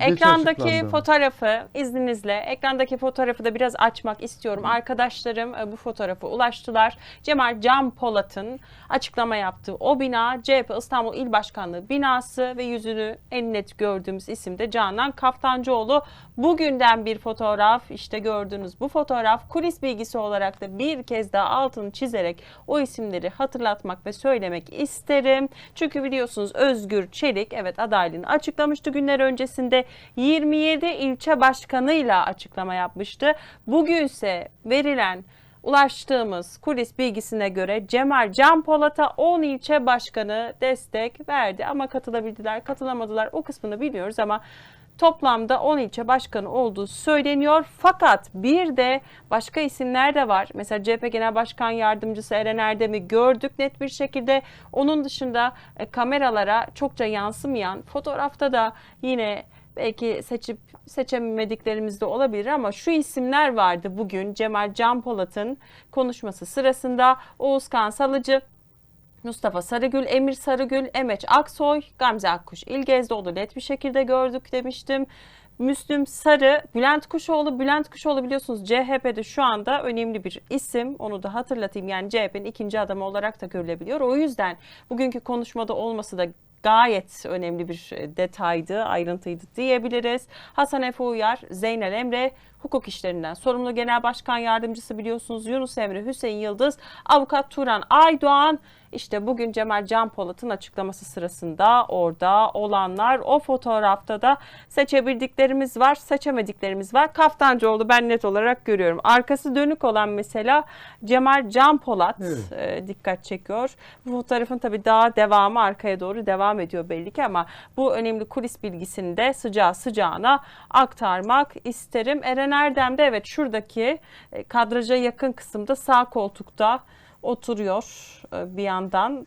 ekrandaki açıklandı. fotoğrafı izninizle ekrandaki fotoğrafı da biraz açmak istiyorum. Arkadaşlarım e, bu fotoğrafı ulaştılar. Cemal Can Polat'ın açıklama yaptığı o bina CHP İstanbul İl Başkanlığı binası ve yüzünü en net gördüğümüz isim de Canan Kaftancıoğlu. Bugünden bir fotoğraf işte gördüğünüz bu fotoğraf kulis bilgisi olarak da bir kez daha altını çizerek o isimleri hatırlatmak ve söylemek isterim. Çünkü biliyorsunuz Özgür Çelik evet adaylığını açıklamıştı günler öncesinde 27 ilçe başkanıyla açıklama yapmıştı. Bugünse verilen ulaştığımız kulis bilgisine göre Cemal Can Polat'a 10 ilçe başkanı destek verdi ama katılabildiler, katılamadılar o kısmını bilmiyoruz ama toplamda 10 ilçe başkanı olduğu söyleniyor. Fakat bir de başka isimler de var. Mesela CHP Genel Başkan Yardımcısı Eren Erdem'i gördük net bir şekilde. Onun dışında e, kameralara çokça yansımayan fotoğrafta da yine belki seçip seçemediklerimiz de olabilir ama şu isimler vardı bugün Cemal Can Polat'ın konuşması sırasında Oğuzkan Salıcı, Mustafa Sarıgül, Emir Sarıgül, Emeç Aksoy, Gamze Akkuş İlgezdoğlu net bir şekilde gördük demiştim. Müslüm Sarı, Bülent Kuşoğlu. Bülent Kuşoğlu biliyorsunuz CHP'de şu anda önemli bir isim. Onu da hatırlatayım. Yani CHP'nin ikinci adamı olarak da görülebiliyor. O yüzden bugünkü konuşmada olması da gayet önemli bir e, detaydı, ayrıntıydı diyebiliriz. Hasan Efe Uyar, Zeynel Emre, hukuk işlerinden sorumlu genel başkan yardımcısı biliyorsunuz Yunus Emre, Hüseyin Yıldız, avukat Turan Aydoğan. İşte bugün Cemal Can Polat'ın açıklaması sırasında orada olanlar o fotoğrafta da seçebildiklerimiz var, seçemediklerimiz var. Kaftancıoğlu ben net olarak görüyorum. Arkası dönük olan mesela Cemal Can Polat Evet. e, dikkat çekiyor. Bu fotoğrafın tabii daha devamı arkaya doğru devam ediyor belli ki ama bu önemli kulis bilgisini de sıcağı sıcağına aktarmak isterim. Eren Erdem de evet şuradaki e, kadraja yakın kısımda sağ koltukta oturuyor e, bir yandan.